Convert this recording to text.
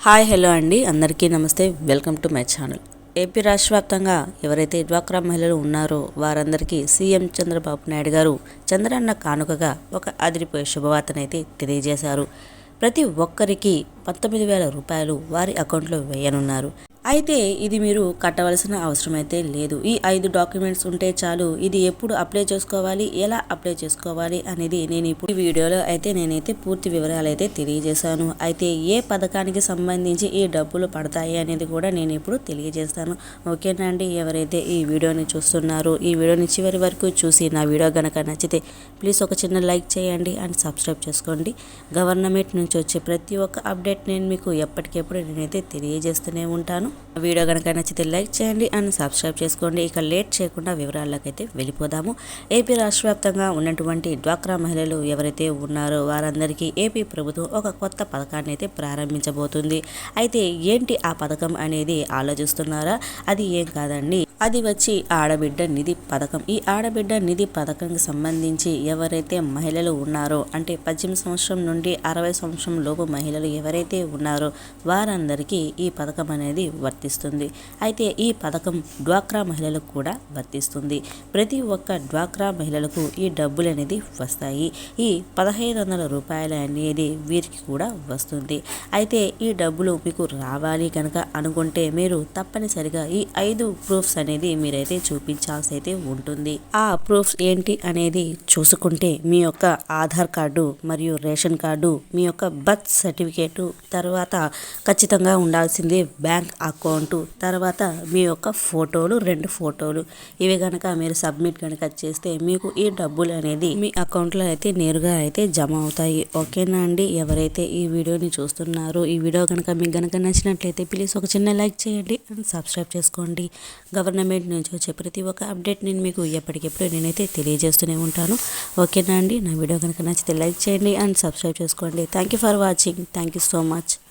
Hi hello అండి. అందరికీ నమస్తే. Welcome to my channel. AP రాష్ట్ర వ్యాప్తంగా ఎవరైతే డ్వాక్రా మహిళలు ఉన్నారో వారందరికీ సీఎం చంద్రబాబు నాయుడు గారు చంద్రన్న కానుకగా ఒక అదిరిపోయే శుభవార్తనైతే తెలియజేశారు. ప్రతి ఒక్కరికి పంతొమ్మిది వేల రూపాయలు వారి అకౌంట్లో వేయనున్నారు. అయితే ఇది మీరు కట్టవలసిన అవసరం అయితే లేదు. ఈ ఐదు డాక్యుమెంట్స్ ఉంటే చాలు. ఇది ఎప్పుడు అప్లై చేసుకోవాలి? ఎలా అప్లై చేసుకోవాలి? అనేది నేను ఇప్పుడు ఈ వీడియోలో అయితే నేనైతే పూర్తి వివరాలు అయితే తెలియజేశాను. అయితే ఏ పథకానికి సంబంధించి ఈ డబ్బులు పడతాయి అనేది కూడా నేను ఇప్పుడు తెలియజేస్తాను. ఓకేనా అండి? ఎవరైతే ఈ వీడియోని చూస్తున్నారో ఈ వీడియోని చివరి వరకు చూసి నా వీడియో కనుక నచ్చితే ప్లీజ్ ఒక చిన్న లైక్ చేయండి అండ్ సబ్స్క్రైబ్ చేసుకోండి. గవర్నమెంట్ నుంచి వచ్చే ప్రతి ఒక్క అప్డేట్ నేను మీకు ఎప్పటికెప్పుడు నేనైతే తెలియజేస్తూనే ఉంటాను. వీడియో కనుక నచ్చితే లైక్ చేయండి అండ్ సబ్స్క్రైబ్ చేసుకోండి. ఇక లేట్ చేయకుండా వివరాలకైతే వెళ్ళిపోదాము. ఏపీ రాష్ట్ర వ్యాప్తంగా ఉన్నటువంటి డ్వాక్రా మహిళలు ఎవరైతే ఉన్నారో వారందరికీ ఏపీ ప్రభుత్వం ఒక కొత్త పథకాన్ని అయితే ప్రారంభించబోతుంది. అయితే ఏంటి ఆ పథకం అనేది ఆలోచిస్తున్నారా? అది ఏం కాదండి. అది వచ్చి ఆడబిడ్డ నిధి పథకం. ఈ ఆడబిడ్డ నిధి పథకంకి సంబంధించి ఎవరైతే మహిళలు ఉన్నారో అంటే పద్దెనిమిది సంవత్సరం నుండి అరవై సంవత్సరం లోపు మహిళలు ఎవరైతే ఉన్నారో వారందరికీ ఈ పథకం అనేది వర్తిస్తుంది. అయితే ఈ పథకం డ్వాక్రా మహిళలకు కూడా వర్తిస్తుంది. ప్రతి ఒక్క డ్వాక్రా మహిళలకు ఈ డబ్బులు అనేది వస్తాయి. ఈ పదహైదు వందల రూపాయలు అనేది వీరికి కూడా వస్తుంది. అయితే ఈ డబ్బులు మీకు రావాలి కనుక అనుకుంటే మీరు తప్పనిసరిగా ఈ ఐదు ప్రూఫ్స్ అనేది మీరైతే చూపించాల్సి అయితే ఉంటుంది. ఆ ప్రూఫ్స్ ఏంటి అనేది చూసుకుంటే మీ యొక్క ఆధార్ కార్డు మరియు రేషన్ కార్డు మీ యొక్క బర్త్ సర్టిఫికేటు తర్వాత ఖచ్చితంగా ఉండాల్సింది బ్యాంక్ అకౌంట్ తర్వాత మీ యొక్క ఫోటోలు రెండు ఫోటోలు. ఇవి కనుక మీరు సబ్మిట్ కనుక చేస్తే మీకు ఈ డబ్బులు అనేది మీ అకౌంట్లో అయితే నేరుగా అయితే జమ అవుతాయి. ఓకేనా అండి? ఎవరైతే ఈ వీడియోని చూస్తున్నారో ఈ వీడియో కనుక మీకు కనుక నచ్చినట్లయితే ప్లీజ్ ఒక చిన్న లైక్ చేయండి అండ్ సబ్స్క్రైబ్ చేసుకోండి. గవర్నమెంట్ నుంచి వచ్చే ప్రతి ఒక్క అప్డేట్ నేను మీకు ఎప్పటికెప్పుడు నేనైతే తెలియజేస్తూనే ఉంటాను. ఓకేనా అండి? నా వీడియో కనుక నచ్చితే లైక్ చేయండి అండ్ సబ్స్క్రైబ్ చేసుకోండి. Thank you for watching thank you so much